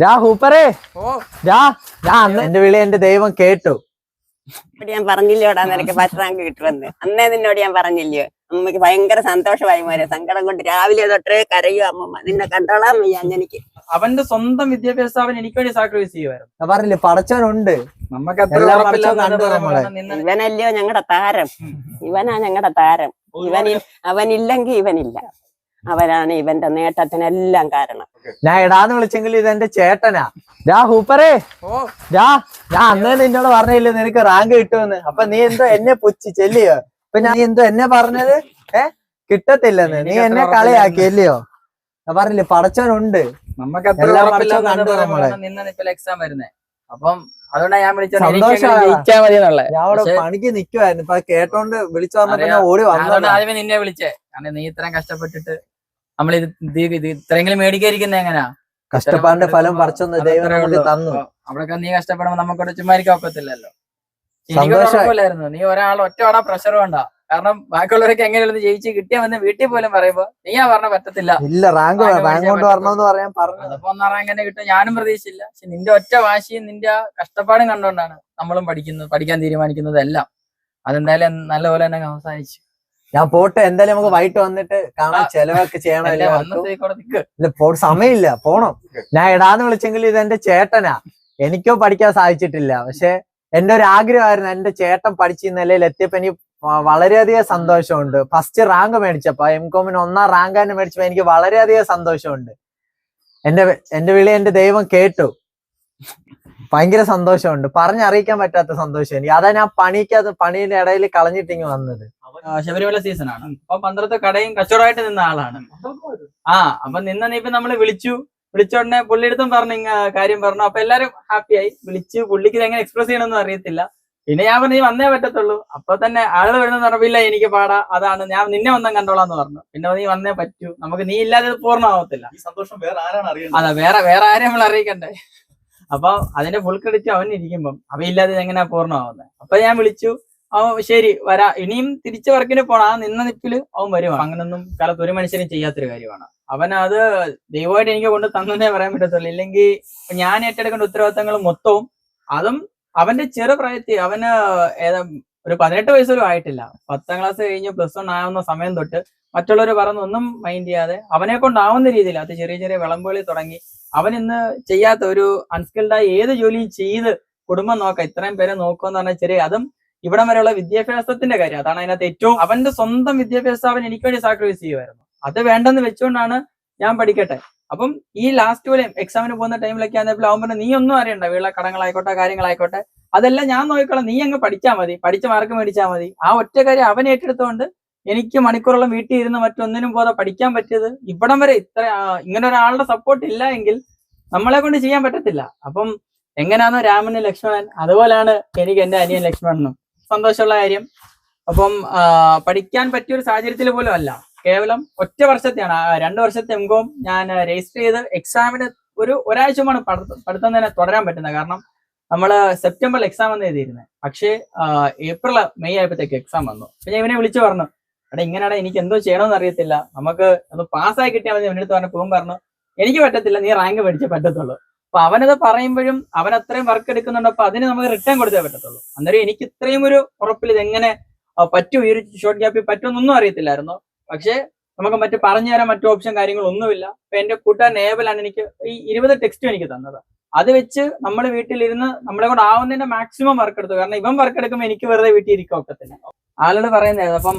രാ ഹൂപ്പറേ. ഓ. രാ അന്ന് എന്റെ വിളി എന്റെ ദൈവം കേട്ടു. ഞാൻ പറഞ്ഞില്ലോടാ നിനക്ക് ഫസ്റ്റ് റാങ്ക് കിട്ടുമെന്ന്. അന്നേ നിന്നോട് ഞാൻ പറഞ്ഞില്ലയോ? അമ്മയ്ക്ക് ഭയങ്കര സന്തോഷമായി മോനെ. സങ്കടം കൊണ്ട് രാവിലെ തൊട്ട് കരയോ അമ്മമ്മ. നിന്നെ കണ്ടോളാം വയ്യ എനിക്ക് അവന്റെ സ്വന്തം വിദ്യാഭ്യാസം അവൻ എനിക്ക് വേണ്ടി സാക്രിഫൈസ് ചെയ്യുമായിരുന്നു പറഞ്ഞില്ലേ പടച്ചവനുണ്ട്. ഇവനല്ലയോ ഞങ്ങളുടെ താരം? ഇവനാ ഞങ്ങളുടെ താരം. ഇവൻ അവനില്ലെങ്കിൽ ഇവനില്ല. അവനാണ് ഇവന്റെ നേട്ടത്തിനെല്ലാം കാരണം. ഞാൻ ഇടാന്ന് വിളിച്ചെങ്കിൽ ഇത് എന്റെ ചേട്ടനാ. രാ ഹൂപ്പറേ. രാ ഞാൻ അന്ന് നിന്നോട് പറഞ്ഞില്ലേ നിനക്ക് റാങ്ക് കിട്ടുമെന്ന്. അപ്പൊ നീ എന്തോ എന്നെ പുച്ഛി ചെല്ലിയോ? അപ്പൊ ഞാൻ എന്തോ എന്നെ പറഞ്ഞത്? ഏ? കിട്ടത്തില്ലെന്ന്. നീ എന്നെ കളിയാക്കി അല്ലയോ? ഞാൻ പറഞ്ഞില്ലേ പടച്ചവനുണ്ട്. നമുക്ക് എക്സാം വരുന്നേ. അപ്പം അതുകൊണ്ടാണ് ഞാൻ വിളിച്ചത്. പണിക്ക് നിക്കുവായിരുന്നു. കേട്ടോണ്ട് വിളിച്ചു പറഞ്ഞപ്പോ ഓടി വന്നു നിന്നെ വിളിച്ചേ. കാരണം നീ ഇത്രയും കഷ്ടപ്പെട്ടിട്ട് നമ്മൾ ഇത് ഇത് ഇത് ഇത്രയെങ്കിലും മേടിക്കാതിരിക്കുന്ന എങ്ങനെയാ കഷ്ടപ്പാടിന്റെ ഫലം പറിച്ചൊന്ന് ദൈവം നമുക്ക് തന്നു. അവിടെ നീ കഷ്ടപ്പെടുമ്പോ നമുക്കവിടെ ചുമ്മാരിക്കാൻ ഒക്കത്തില്ലല്ലോ. എനിക്ക് സന്തോഷമായി. നീ ഒരാൾ ഒറ്റ ആടാ പ്രഷർ വേണ്ട. കാരണം ബാക്കിയുള്ളവരൊക്കെ എങ്ങനെയായിരുന്നു ജയിച്ച് കിട്ടിയാ വന്ന് വീട്ടിൽ പോലും പറയുമ്പോ നീയാ പറഞ്ഞ പറ്റത്തില്ല. ഇല്ല റാങ്ക് റാങ്ക് കൊണ്ട് പറഞ്ഞു വരണമെന്ന് പറയാൻ പറഞ്ഞു. അതപ്പോ ഒന്നാം റാങ്ക് തന്നെ കിട്ടും. ഞാനും പ്രതീക്ഷിച്ചില്ല. പക്ഷെ നിന്റെ ഒറ്റ വാശിയും നിന്റെ ആ കഷ്ടപ്പാടും കണ്ടുകൊണ്ടാണ് നമ്മളും പഠിക്കുന്നത് പഠിക്കാൻ തീരുമാനിക്കുന്നത് എല്ലാം അതെന്തായാലും നല്ലപോലെ തന്നെ അവസാനിച്ചു. ഞാൻ പോട്ടെ എന്തായാലും നമുക്ക് വൈകിട്ട് വന്നിട്ട് കാണാൻ. ചെലവൊക്കെ ചെയ്യണം അല്ലേ എല്ലാവർക്കും. വന്നതേക്കൂടെ നിക്ക്. ഇല്ല പോ സമയമില്ല പോണം. ഞാൻ ഇടാന്ന് വിളിച്ചെങ്കിൽ ഇത് എന്റെ ചേട്ടനാ. എനിക്കോ പഠിക്കാൻ സാധിച്ചിട്ടില്ല. പക്ഷെ എന്റെ ഒരു ആഗ്രഹമായിരുന്നു എന്റെ ചേട്ടൻ പഠിച്ച നിലയിൽ എത്തിയപ്പോ എനിക്ക് വളരെയധികം സന്തോഷമുണ്ട്. ഫസ്റ്റ് റാങ്ക് മേടിച്ചപ്പോ എം കോമിന് ഒന്നാം റാങ്ക് തന്നെ മേടിച്ചപ്പോ എനിക്ക് വളരെയധികം സന്തോഷമുണ്ട്. എന്റെ എന്റെ വിളി എന്റെ ദൈവം കേട്ടു. ഭയങ്കര സന്തോഷമുണ്ട്. പറഞ്ഞറിയിക്കാൻ പറ്റാത്ത സന്തോഷം എനിക്ക്. അതാ ഞാൻ പണിക്കാത്ത പണിയുടെ ഇടയിൽ കളഞ്ഞിട്ടിങ്ങ് വന്നത്. ശബരിമല സീസൺ ആണ്. അപ്പൊ പന്ത്രത്തെ കടയും കച്ചവടമായിട്ട് നിന്ന ആളാണ്. ആ അപ്പൊ നിന്ന ഇപ്പൊ നമ്മൾ വിളിച്ചു. വിളിച്ച ഉടനെ പുള്ളിയെടുത്തും പറഞ്ഞു കാര്യം പറഞ്ഞു. അപ്പൊ എല്ലാരും ഹാപ്പിയായി വിളിച്ചു പുള്ളിക്ക് ഇത് എങ്ങനെ എക്സ്പ്രസ് ചെയ്യണമെന്ന് അറിയത്തില്ല. പിന്നെ ഞാൻ പറഞ്ഞു വന്നേ പറ്റത്തുള്ളൂ. അപ്പൊ തന്നെ ആൾ വരുന്ന പറഞ്ഞില്ല എനിക്ക് പാടാ. അതാണ്. ഞാൻ നിന്നെ വന്നാൽ കണ്ടോളാന്ന് പറഞ്ഞു. പിന്നെ നീ വന്നേ പറ്റൂ. നമുക്ക് നീ ഇല്ലാതെ പൂർണമാവത്തില്ല. സന്തോഷം വേറെ ആരാണ് അതാ വേറെ വേറെ ആരെയും നമ്മൾ അറിയിക്കണ്ടേ. അപ്പൊ അതിന്റെ ഫുൾ ക്രെഡിറ്റ് അവൻ ഇരിക്കുമ്പം അവയില്ലാതെ ഇത് എങ്ങനെയാ പൂർണമാവുന്നത് അപ്പൊ ഞാൻ വിളിച്ചു. അവൻ ശരി വരാ. ഇനിയും തിരിച്ചു വർക്കിന് പോണം. ആ നിന്ന നിപ്പിൽ അവൻ വരും അങ്ങനൊന്നും കാലത്ത് ഒരു മനുഷ്യനും ചെയ്യാത്തൊരു കാര്യമാണ്. അവൻ അത് ദൈവമായിട്ട് എനിക്ക് കൊണ്ട് തന്നെന്നേ പറയാൻ പറ്റത്തുള്ളൂ. ഇല്ലെങ്കിൽ ഞാൻ ഏറ്റെടുക്കേണ്ട ഉത്തരവാദിത്തങ്ങൾ മൊത്തവും അതും അവന്റെ ചെറുപ്രായത്തിൽ അവന് ഏതാ ഒരു പതിനെട്ട് വയസ്സൊരു ആയിട്ടില്ല. പത്താം ക്ലാസ് കഴിഞ്ഞ് പ്ലസ് വൺ ആവുന്ന സമയം തൊട്ട് മറ്റുള്ളവർ പറഞ്ഞൊന്നും മൈൻഡ് ചെയ്യാതെ അവനെ കൊണ്ടാവുന്ന രീതിയിൽ അത് ചെറിയ ചെറിയ വിളമ്പുകളിൽ തുടങ്ങി അവൻ ഇന്ന് ചെയ്യാത്ത ഒരു അൺസ്കിൽഡായ ഏത് ജോലിയും ചെയ്ത് കുടുംബം നോക്കാം. ഇത്രയും പേരെ നോക്കുമെന്ന് പറഞ്ഞാൽ ചെറിയ അതും ഇവിടം വരെയുള്ള വിദ്യാഭ്യാസത്തിന്റെ കാര്യം. അതാണ് അതിനകത്ത് ഏറ്റവും അവന്റെ സ്വന്തം വിദ്യാഭ്യാസം അവൻ എനിക്ക് വേണ്ടി സാക്രിഫൈസ് ചെയ്യുമായിരുന്നു അത് വേണ്ടെന്ന് വെച്ചുകൊണ്ടാണ് ഞാൻ പഠിക്കട്ടെ. അപ്പം ഈ ലാസ്റ്റ് പോലെ എക്സാമിന് പോകുന്ന ടൈമിലൊക്കെ ആണെങ്കിൽ അവൻ നീ ഒന്നും അറിയണ്ട. വീട്ടിലെ കടങ്ങളായിക്കോട്ടെ കാര്യങ്ങളായിക്കോട്ടെ അതെല്ലാം ഞാൻ നോക്കിക്കോളാം. നീ അങ്ങ് പഠിച്ചാൽ മതി. പഠിച്ച മാർക്ക് മേടിച്ചാൽ മതി. ആ ഒറ്റ കാര്യം അവൻ ഏറ്റെടുത്തോണ്ട് എനിക്ക് മണിക്കൂറോളം വീട്ടിൽ ഇരുന്ന് മറ്റൊന്നിനും പോതെ പഠിക്കാൻ പറ്റിയത് ഇവിടം വരെ ഇത്ര ഇങ്ങനെ ഒരാളുടെ സപ്പോർട്ട് ഇല്ല എങ്കിൽ നമ്മളെ കൊണ്ട് ചെയ്യാൻ പറ്റത്തില്ല. അപ്പം എങ്ങനെയാണോ രാമന് ലക്ഷ്മണൻ. അതുപോലെയാണ് എനിക്ക് എന്റെ അനിയൻ ലക്ഷ്മണനും. സന്തോഷമുള്ള കാര്യം. അപ്പം പഠിക്കാൻ പറ്റിയ ഒരു സാഹചര്യത്തിൽ പോലും അല്ല. കേവലം ഒറ്റ വർഷത്തെയാണ്. രണ്ട് വർഷത്തെ എംകോം ഞാൻ രജിസ്റ്റർ ചെയ്ത് എക്സാമിന് ഒരു ഒരാഴ്ച മുമ്പാണ് പഠിത്തം തന്നെ തുടരാൻ പറ്റുന്നത്. കാരണം നമ്മൾ സെപ്റ്റംബറിൽ എക്സാം എന്ന് എഴുതിയിരുന്നത് പക്ഷേ ഏപ്രിൽ മെയ് ആയപ്പോഴത്തേക്ക് എക്സാം വന്നു. ഞാൻ ഇവനെ വിളിച്ചു പറഞ്ഞു. എടാ ഇങ്ങനെയാടാ എനിക്ക് എന്തോ ചെയ്യണമെന്ന് അറിയത്തില്ല. നമുക്ക് ഒന്ന് പാസ്സായി കിട്ടിയാൽ മതി. പറഞ്ഞ പറഞ്ഞു പോകും പറഞ്ഞു. എനിക്ക് പറ്റത്തില്ല. നീ റാങ്ക് മേടിച്ചേ പറ്റത്തുള്ളൂ. അപ്പൊ അവനത് പറയുമ്പോഴും അവൻ അത്രയും വർക്ക് എടുക്കുന്നുണ്ട്. അപ്പൊ അതിന് നമുക്ക് റിട്ടേൺ കൊടുത്തേ പറ്റത്തുള്ളൂ. അന്നേരം എനിക്ക് ഇത്രയും ഒരു ഉറപ്പിൽ ഇത് എങ്ങനെ പറ്റും? ഈ ഒരു ഷോർട്ട് ഗ്യാപ്പിൽ പറ്റുമെന്നൊന്നും അറിയത്തില്ലായിരുന്നു. പക്ഷേ നമുക്ക് മറ്റ് പറഞ്ഞു തരാൻ മറ്റു ഓപ്ഷൻ കാര്യങ്ങളൊന്നുമില്ല. അപ്പൊ എന്റെ കൂട്ടുകാരൻ ഏബലാണ് എനിക്ക് ഈ ഇരുപത് ടെക്സ്റ്റ് എനിക്ക് തന്നത്. അത് വെച്ച് നമ്മൾ വീട്ടിലിരുന്ന് നമ്മളെ കൊണ്ട് ആവുന്നതിന്റെ മാക്സിമം വർക്ക് എടുത്തു. കാരണം ഇവൻ വർക്ക് എടുക്കുമ്പോൾ എനിക്ക് വെറുതെ വീട്ടിൽ ഒക്കെ തന്നെ ആളോട് പറയുന്നത് അപ്പം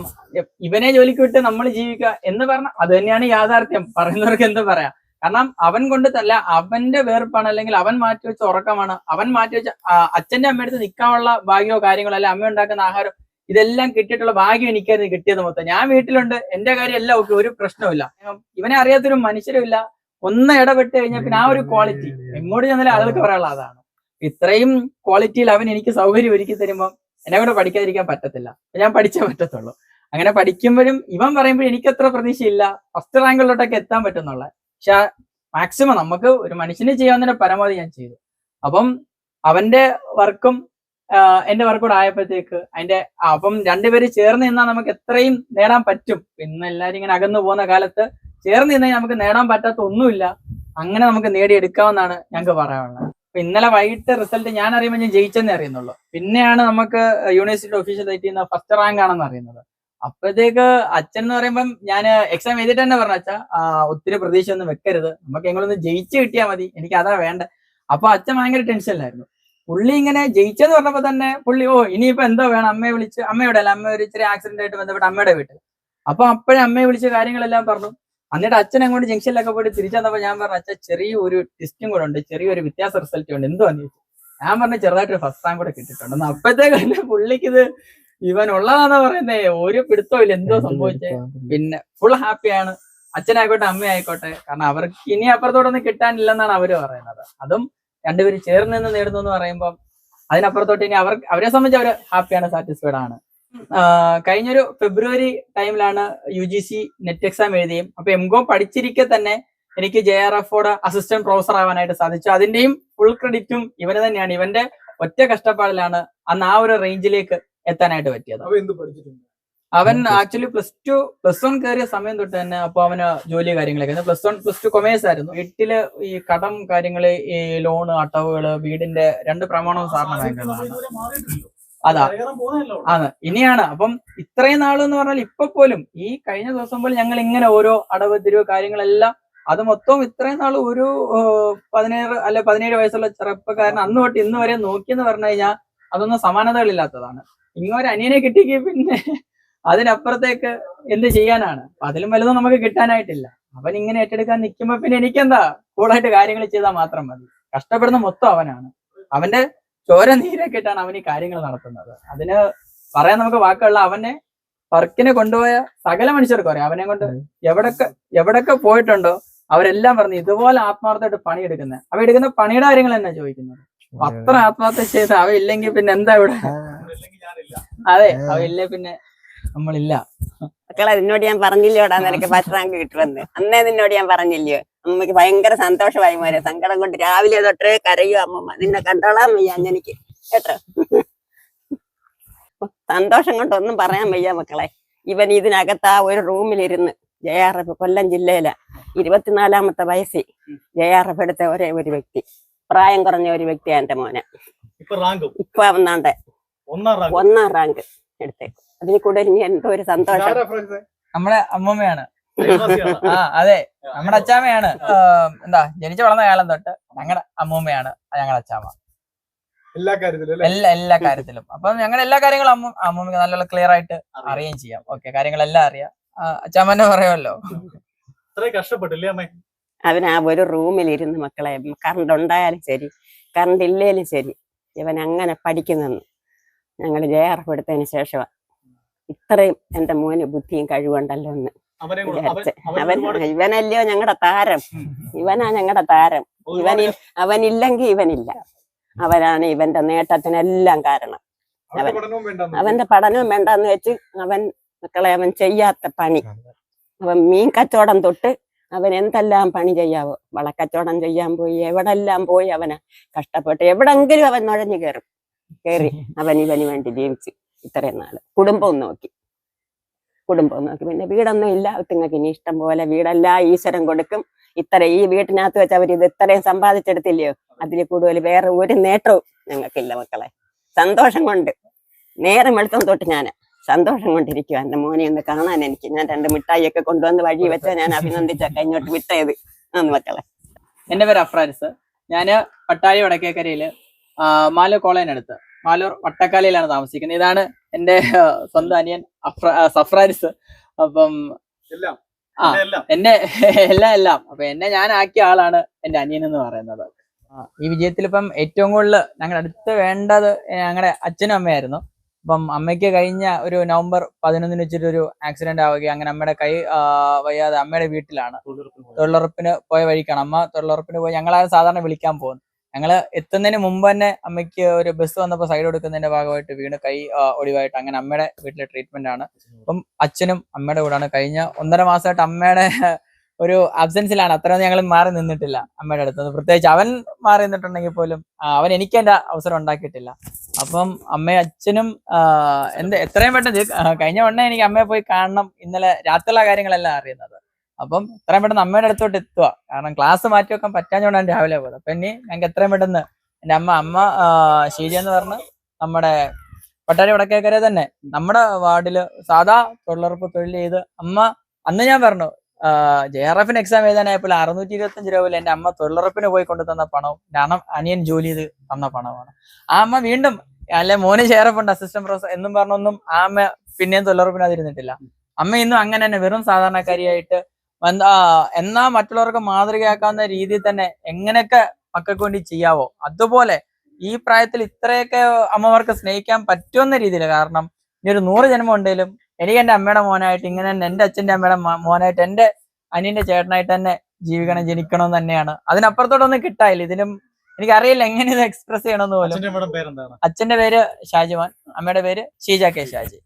ഇവനെ ജോലിക്ക് വിട്ട് നമ്മൾ ജീവിക്കുക എന്ന് പറഞ്ഞാൽ അത് തന്നെയാണ് യാഥാർത്ഥ്യം. പറയുന്നവർക്ക് എന്താ പറയാം? കാരണം അവൻ കൊണ്ട് തല്ല അവന്റെ വേർപ്പാണ് അല്ലെങ്കിൽ അവൻ മാറ്റി വെച്ച ഉറക്കമാണ്. അവൻ മാറ്റി വെച്ച അച്ഛന്റെ അമ്മയടുത്ത് നിൽക്കാനുള്ള ഭാഗ്യമോ കാര്യങ്ങളോ അല്ലെ അമ്മ ഉണ്ടാക്കുന്ന ആഹാരം ഇതെല്ലാം കിട്ടിയിട്ടുള്ള ഭാഗ്യം എനിക്കായിരുന്നു കിട്ടിയത് മൊത്തം. ഞാൻ വീട്ടിലുണ്ട് എന്റെ കാര്യം എല്ലാം ഓക്കെ ഒരു പ്രശ്നവുമില്ല. ഇവനെ അറിയാത്തൊരു മനുഷ്യരും ഇല്ല ഒന്ന് ഇടപെട്ട് കഴിഞ്ഞാൽ പിന്നെ ആ ഒരു ക്വാളിറ്റി എങ്ങോട്ട് ചെന്നാലും ആളുകൾക്ക് പറയാനുള്ള അതാണ്. ഇത്രയും ക്വാളിറ്റിയിൽ അവൻ എനിക്ക് സൗകര്യം ഒരുക്കി തരുമ്പോൾ എന്നെ കൂടെ പഠിക്കാതിരിക്കാൻ പറ്റത്തില്ല. ഞാൻ പഠിച്ചേ പറ്റത്തുള്ളൂ. അങ്ങനെ പഠിക്കുമ്പോഴും ഇവൻ പറയുമ്പോഴും എനിക്ക് അത്ര പ്രതീക്ഷയില്ല ഫസ്റ്റ് റാങ്കിലോട്ടൊക്കെ എത്താൻ പറ്റുന്നുള്ള പക്ഷെ മാക്സിമം നമുക്ക് ഒരു മനുഷ്യന് ചെയ്യാവുന്നതിന്റെ പരമാവധി ഞാൻ ചെയ്തു. അപ്പം അവന്റെ വർക്കും എന്റെ വർക്കൂടെ കൂടെ ആയപ്പോഴത്തേക്ക് അതിന്റെ അപ്പം രണ്ടുപേര് ചേർന്ന് നിന്നാൽ നമുക്ക് എത്രയും നേടാൻ പറ്റും. ഇന്ന് എല്ലാവരും ഇങ്ങനെ അകന്നു പോകുന്ന കാലത്ത് ചേർന്ന് നിന്നാൽ നമുക്ക് നേടാൻ പറ്റാത്ത ഒന്നുമില്ല. അങ്ങനെ നമുക്ക് നേടിയെടുക്കാമെന്നാണ് ഞങ്ങൾക്ക് പറയാനുള്ളത്. അപ്പൊ ഇന്നലെ വൈകിട്ട് റിസൾട്ട് ഞാൻ അറിയുമ്പോൾ ഞാൻ ജയിച്ചെന്നേ അറിയുന്നുള്ളൂ. പിന്നെയാണ് നമുക്ക് യൂണിവേഴ്സിറ്റി ഒഫീഷ്യൽ ആയിട്ട് ഫസ്റ്റ് റാങ്ക് ആണെന്ന് അറിയുന്നത്. അപ്പോഴത്തേക്ക് അച്ഛൻ എന്ന് പറയുമ്പം ഞാൻ എക്സാം എഴുതിട്ട് തന്നെ പറഞ്ഞു അച്ഛാ ഒത്തിരി പ്രതീക്ഷ ഒന്നും വെക്കരുത്. നമുക്ക് എങ്ങനെയൊന്ന് ജയിച്ചു കിട്ടിയാൽ മതി. എനിക്ക് അതാ വേണ്ട. അപ്പൊ അച്ഛൻ ഭയങ്കര ടെൻഷനിലായിരുന്നു പുള്ളി ഇങ്ങനെ ജയിച്ചെന്ന് പറഞ്ഞപ്പോ തന്നെ പുള്ളി ഓ ഇനിയിപ്പോ എന്തോ വേണം. അമ്മയെ വിളിച്ച് അമ്മയുടെ അല്ല അമ്മ ഒരു ഇച്ചിരി ആക്സിഡന്റ് ആയിട്ട് ബന്ധപ്പെട്ട് അമ്മയുടെ വീട്ടിൽ. അപ്പൊ അപ്പോഴേ അമ്മയെ വിളിച്ച് കാര്യങ്ങളെല്ലാം പറഞ്ഞു. എന്നിട്ട് അച്ഛൻ അങ്ങോട്ട് ജംഗ്ഷനിലൊക്കെ പോയിട്ട് തിരിച്ചു ഞാൻ പറഞ്ഞു അച്ഛൻ ചെറിയ ഒരു ടെസ്റ്റും കൂടെ ഉണ്ട്. ചെറിയൊരു വ്യത്യാസ റിസൾട്ട് ഉണ്ട്. എന്തോ ചോദിച്ചു. ഞാൻ പറഞ്ഞു ചെറുതായിട്ട് ഫസ്റ്റ് റാങ്ക് കൂടെ കിട്ടിയിട്ടുണ്ട്. അപ്പോഴത്തേക്ക് പുള്ളിക്ക് ഇത് ഇവൻ ഉള്ളതാന്നാ പറയുന്നേ. ഒരു പിടുത്തോ ഇല്ല. എന്തോ സംഭവിച്ചേ. പിന്നെ ഫുൾ ഹാപ്പിയാണ് അച്ഛനായിക്കോട്ടെ അമ്മയായിക്കോട്ടെ. കാരണം അവർക്ക് ഇനി അപ്പുറത്തോട്ടൊന്നും കിട്ടാനില്ലെന്നാണ് അവർ പറയുന്നത്. അതും രണ്ടുപേര് ചേർന്ന് നിന്ന് നേടുന്നു എന്ന് പറയുമ്പോൾ അതിനപ്പുറത്തോട്ട് ഇനി അവർ അവരെ സംബന്ധിച്ച് അവർ ഹാപ്പിയാണ് സാറ്റിസ്ഫൈഡ് ആണ്. കഴിഞ്ഞൊരു ഫെബ്രുവരി ടൈമിലാണ് U G C net exam എഴുതിയും അപ്പൊ എംകോം പഠിച്ചിരിക്കെ തന്നെ എനിക്ക് ജെ ആർ എഫോട് അസിസ്റ്റന്റ് പ്രൊഫസർ ആവാനായിട്ട് സാധിച്ചു. അതിന്റെയും ഫുൾ ക്രെഡിറ്റും ഇവന് തന്നെയാണ്. ഇവന്റെ ഒറ്റ കഷ്ടപ്പാടിലാണ് അന്ന് ആ ഒരു റേഞ്ചിലേക്ക് എത്താനായിട്ട് പറ്റിയത്. അവ എന്ത് പഠിച്ചിട്ടുണ്ട്? അവൻ actually plus two plus one കയറിയ സമയം തൊട്ട് തന്നെ അപ്പൊ അവന് ജോലി കാര്യങ്ങളൊക്കെ plus one plus two commerce ആയിരുന്നു. എട്ടിൽ ഈ കടം കാര്യങ്ങൾ ഈ ലോണ് അടവുകൾ വീടിന്റെ രണ്ട് പ്രമാണവും സാറിന് അതാ. ആണ്. ഇനിയാണ്. അപ്പം ഇത്രയും നാൾ എന്ന് പറഞ്ഞാൽ ഇപ്പൊ പോലും ഈ കഴിഞ്ഞ ദിവസം പോലും ഞങ്ങൾ ഇങ്ങനെ ഓരോ അടവ് തിരിവ് കാര്യങ്ങളെല്ലാം അത് മൊത്തം ഇത്രയും നാൾ ഒരു പതിനേഴ് അല്ലെ പതിനേഴ് വയസ്സുള്ള ചെറുപ്പക്കാരൻ അന്ന് തൊട്ട് ഇന്ന് വരെ നോക്കിയെന്ന് പറഞ്ഞു കഴിഞ്ഞാൽ അതൊന്നും സമാനതകളില്ലാത്തതാണ്. ഇങ്ങൊരു അനിയനെ കിട്ടിക്ക് പിന്നെ അതിനപ്പുറത്തേക്ക് എന്ത് ചെയ്യാനാണ്? അതിലും വലുതും നമുക്ക് കിട്ടാനായിട്ടില്ല. അവൻ ഇങ്ങനെ ഏറ്റെടുക്കാൻ നിൽക്കുമ്പോ പിന്നെ എനിക്കെന്താ? കൂളായിട്ട് കാര്യങ്ങൾ ചെയ്താൽ മാത്രം മതി. കഷ്ടപ്പെടുന്ന മൊത്തം അവനാണ്. അവന്റെ ചോര നീരൊക്കെ ഇട്ടാണ് അവൻ ഈ കാര്യങ്ങൾ നടത്തുന്നത്. അതിന് പറയാൻ നമുക്ക് വാക്കുള്ള അവനെ വർക്കിനെ കൊണ്ടുപോയ സകല മനുഷ്യർക്കും അറിയാം. അവനെ കൊണ്ട് എവിടൊക്കെ എവിടൊക്കെ പോയിട്ടുണ്ടോ അവരെല്ലാം പറഞ്ഞു ഇതുപോലെ ആത്മാർത്ഥമായിട്ട് പണിയെടുക്കുന്നത് അവ എടുക്കുന്ന പണിയുടെ കാര്യങ്ങൾ തന്നെ ചോദിക്കുന്നത്? അത്ര ആത്മഹത്യ ചെയ്ത് അവ ഇല്ലെങ്കിൽ പിന്നെ എന്താ ഇവിടെ? അതെ അവ ഇല്ലേ പിന്നെ നമ്മളില്ല. മക്കളെ നിന്നോട് ഞാൻ പറഞ്ഞില്ലോടാ നിനക്ക് ഫസ്റ്റ് റാങ്ക് കിട്ടുമെന്ന്. അന്നേ നിന്നോട് ഞാൻ പറഞ്ഞില്ലയോ? അമ്മയ്ക്ക് ഭയങ്കര സന്തോഷമായി മോനെ. സങ്കടം കൊണ്ട് രാവിലെ തൊട്ടേ കരയോ അമ്മമ്മ. നിന്നെ കണ്ടോളാൻ വയ്യ എനിക്ക് കേട്ടോ? സന്തോഷം കൊണ്ട് ഒന്നും പറയാൻ വയ്യ മക്കളെ. ഇവൻ ഇതിനകത്ത് ആ ഒരു റൂമിലിരുന്ന് ജെ ആർ എഫ് കൊല്ലം ജില്ലയിലെ. ഇരുപത്തിനാലാമത്തെ വയസ്സിൽ ജെ ആർ എഫ് എടുത്ത ഒരേ ഒരു വ്യക്തി. പ്രായം കുറഞ്ഞ ഒരു വ്യക്തിയാണ് എന്റെ മോനെ. ഇപ്പൊ ഒന്നാണ്ട് ഒന്നാം റാങ്ക്. ഒന്നാം അതിന് എടുത്തേ. അതിൽ കൂടുതൽ ഇനി എന്തോ ഒരു സന്തോഷം. നമ്മളെ നമ്മുടെ അമ്മമ്മയാണ്. ആ അതെ. നമ്മുടെ അച്ചാമ്മയാണ്. എന്താ ജനിച്ചു വളർന്ന കാലം തൊട്ട് ഞങ്ങളുടെ അമ്മൂമ്മയാണ് ഞങ്ങളുടെ അച്ചാമ്മ. എല്ലാ കാര്യത്തിലും എല്ലാ എല്ലാ കാര്യത്തിലും. അപ്പൊ ഞങ്ങളുടെ എല്ലാ കാര്യങ്ങളും അമ്മ അമ്മൂമ്മക്ക് നല്ല ക്ലിയർ ആയിട്ട് അറിയുകയും ചെയ്യാം. ഓക്കെ കാര്യങ്ങളെല്ലാം അറിയാം. അച്ചാമ്മന്നെ പറയുമല്ലോ. ഇത്രയും കഷ്ടപ്പെട്ടില്ലേ അമ്മേ? അവൻ ആ ഒരു റൂമിലിരുന്ന് മക്കളെ കറണ്ട് ഉണ്ടായാലും ശരി കറണ്ട് ഇല്ലേലും ശരി ഇവൻ അങ്ങനെ പഠിക്കുന്നെന്ന് ഞങ്ങൾ ജെ ആർ എഫ് എടുത്തതിന് ശേഷമാണ് ഇത്രയും എന്റെ മോന് ബുദ്ധിയും കഴിവുണ്ടല്ലോ എന്ന് അവനെ അവൻ ഇവനല്ലയോ ഞങ്ങളുടെ താരം. ഇവനാ ഞങ്ങളുടെ താരം. ഇവൻ ഇവനിൽ അവനില്ലെങ്കിൽ ഇവനില്ല. അവനാണ് ഇവന്റെ നേട്ടത്തിനെല്ലാം കാരണം. അവന്റെ അവൻ- അവന്റെ പഠനവും വേണ്ടെന്ന് വെച്ച് അവൻ മക്കളെ അവൻ ചെയ്യാത്ത പണി. അവൻ മീൻ കച്ചവടം തൊട്ട് അവൻ എന്തെല്ലാം പണി ചെയ്യാവോ? വളക്കച്ചവടം ചെയ്യാൻ പോയി എവിടെല്ലാം പോയി അവന് കഷ്ടപ്പെട്ട് എവിടെങ്കിലും അവൻ നുഴഞ്ഞു കയറും. കയറി അവൻ ഇവന് വേണ്ടി ജീവിച്ച് ഇത്രയും നാൾ. കുടുംബം നോക്കി. കുടുംബം നോക്കി. പിന്നെ വീടൊന്നും ഇല്ല. നിങ്ങൾക്ക് ഇനി ഇഷ്ടം പോലെ വീടെല്ലാം ഈശ്വരൻ കൊടുക്കും. ഇത്ര ഈ വീട്ടിനകത്ത് വെച്ച് അവർ ഇത് ഇത്രയും സമ്പാദിച്ചെടുത്തില്ലയോ? അതിൽ കൂടുതൽ വേറെ ഒരു നേട്ടവും ഞങ്ങൾക്കില്ല മക്കളെ. സന്തോഷം കൊണ്ട് നേരം വെളുത്തം തൊട്ട് ഞാൻ സന്തോഷം കൊണ്ടിരിക്കുക എന്റെ മോനെ ഒന്ന് കാണാൻ എനിക്ക്. ഞാൻ രണ്ട് മിഠായിയൊക്കെ കൊണ്ടുവന്ന് വഴി വെച്ച ഞാൻ അഭിനന്ദിച്ചൊക്കെ ഇങ്ങോട്ട് വിട്ടത്. മക്കളെ. എന്റെ പേര് അഫ്രാരിസ് ഞാൻ പട്ടാഴി വടക്കേക്കരയിൽ മാലൂർ കോളേജിനടുത്ത് മാലൂർ വട്ടക്കാലയിലാണ് താമസിക്കുന്നത്. ഇതാണ് എന്റെ ആ, സ്വന്തം അനിയൻ അഫ്ര ആ, സഫ്രാരിസ് അപ്പം എല്ലാം. ആ. എല്ലാം. എന്നെ എല്ലാം എല്ലാം. അപ്പൊ എന്നെ ഞാൻ ആക്കിയ ആളാണ് എന്റെ അനിയൻ എന്ന് പറയുന്നത്. ഈ വിജയത്തിൽ ഇപ്പം ഏറ്റവും കൂടുതൽ ഞങ്ങളുടെ അടുത്ത് വേണ്ടത് ഞങ്ങളുടെ അച്ഛനും അമ്മയായിരുന്നു. അപ്പം അമ്മയ്ക്ക് കഴിഞ്ഞ ഒരു നവംബർ പതിനൊന്നിന് വെച്ചിട്ട് ഒരു ആക്സിഡന്റ് ആവുകയും അങ്ങനെ അമ്മയുടെ കൈ വയ്യാതെ അമ്മയുടെ വീട്ടിലാണ്. തൊഴിലുറപ്പിന് പോയ. വഴിക്കാണ്. അമ്മ തൊഴിലുറപ്പിന് പോയി. ഞങ്ങളാരും സാധാരണ വിളിക്കാൻ പോകുന്നു. ഞങ്ങൾ എത്തുന്നതിന് മുമ്പ് തന്നെ അമ്മയ്ക്ക് ഒരു ബസ് വന്നപ്പോൾ സൈഡ് കൊടുക്കുന്നതിന്റെ ഭാഗമായിട്ട് വീണ് കൈ ഒടിവായിട്ട് അങ്ങനെ അമ്മയുടെ വീട്ടിലെ ട്രീറ്റ്മെന്റ് ആണ്. അപ്പം അച്ഛനും അമ്മയുടെ കൂടാണ്. കഴിഞ്ഞ ഒന്നര മാസമായിട്ട് അമ്മയുടെ ഒരു അബ്സെൻസിലാണ് അത്രയൊന്നും ഞങ്ങൾ മാറി നിന്നിട്ടില്ല അമ്മയുടെ അടുത്ത്. പ്രത്യേകിച്ച് അവൻ മാറി നിന്നിട്ടുണ്ടെങ്കിൽ പോലും അവൻ എനിക്ക് എന്റെ അവസരം ഉണ്ടാക്കിയിട്ടില്ല. അപ്പം അമ്മയും അച്ഛനും എന്ത് എത്രയും പെട്ടെന്ന് കഴിഞ്ഞ ഉടനെ എനിക്ക് അമ്മയെ പോയി കാണണം ഇന്നലെ രാത്രിയുള്ള കാര്യങ്ങളെല്ലാം അറിയുന്നത്. അപ്പം എത്രയും പെട്ടെന്ന് അമ്മയുടെ അടുത്തോട്ട് എത്തുക. കാരണം ക്ലാസ് മാറ്റി വെക്കാൻ പറ്റാഞ്ഞോണ്ടാണ് രാവിലെ പോയത്. അപ്പൊ ഇനി ഞങ്ങൾക്ക് എത്രയും പെട്ടെന്ന് എന്റെ അമ്മ അമ്മ ഷീജ എന്ന് പറഞ്ഞ് നമ്മുടെ പട്ടാരി വടക്കേക്കരെ തന്നെ നമ്മുടെ വാർഡിൽ സാധാ തൊഴിലുറപ്പ് തൊഴിൽ ചെയ്ത് അമ്മ അന്ന് ഞാൻ പറഞ്ഞു ജെ ആർ എഫിന് എക്സാം എഴുതാനായപ്പോൾ അറുന്നൂറ്റി ഇരുപത്തഞ്ച് രൂപ പോലെ എന്റെ അമ്മ തൊഴിലുറപ്പിന് പോയി കൊണ്ടു തന്ന പണവും കാരണം അനിയൻ ജോലി ചെയ്ത് തന്ന പണമാണ്. ആ അമ്മ വീണ്ടും അല്ലെ മോന് ജെ ആർ എഫ് ഉണ്ട് അസിസ്റ്റന്റ് പ്രൊഫസർ എന്നും പറഞ്ഞൊന്നും ആ അമ്മ പിന്നെയും തൊഴിലുറപ്പിന് അതിരുന്നിട്ടില്ല അമ്മ ഇന്നും അങ്ങനെ തന്നെ വെറും സാധാരണക്കാരിയായിട്ട് എന്നാ മറ്റുള്ളവർക്ക് മാതൃകയാക്കാവുന്ന രീതിയിൽ തന്നെ എങ്ങനെയൊക്കെ മക്കൾക്ക് വേണ്ടി ചെയ്യാവോ അതുപോലെ ഈ പ്രായത്തിൽ ഇത്രയൊക്കെ അമ്മമാർക്ക് സ്നേഹിക്കാൻ പറ്റുമെന്ന രീതിയിൽ കാരണം ഇനി ഒരു നൂറ് ജന്മം ഉണ്ടെങ്കിലും എനിക്ക് എന്റെ അമ്മയുടെ മോനായിട്ട് ഇങ്ങനെ തന്നെ എന്റെ അച്ഛന്റെ അമ്മയുടെ മോനായിട്ട് എന്റെ അനിയന്റെ ചേട്ടനായിട്ട് തന്നെ ജീവിക്കണം ജനിക്കണം എന്ന് തന്നെയാണ്. അതിനപ്പുറത്തോട്ടൊന്നും കിട്ടായില്ല ഇതിലും എനിക്കറിയില്ല എങ്ങനെ ഇത് എക്സ്പ്രസ് ചെയ്യണമെന്ന് പോലും. അച്ഛന്റെ പേര് ഷാജിമാൻ അമ്മയുടെ പേര് ഷീജ കെ ഷാജി.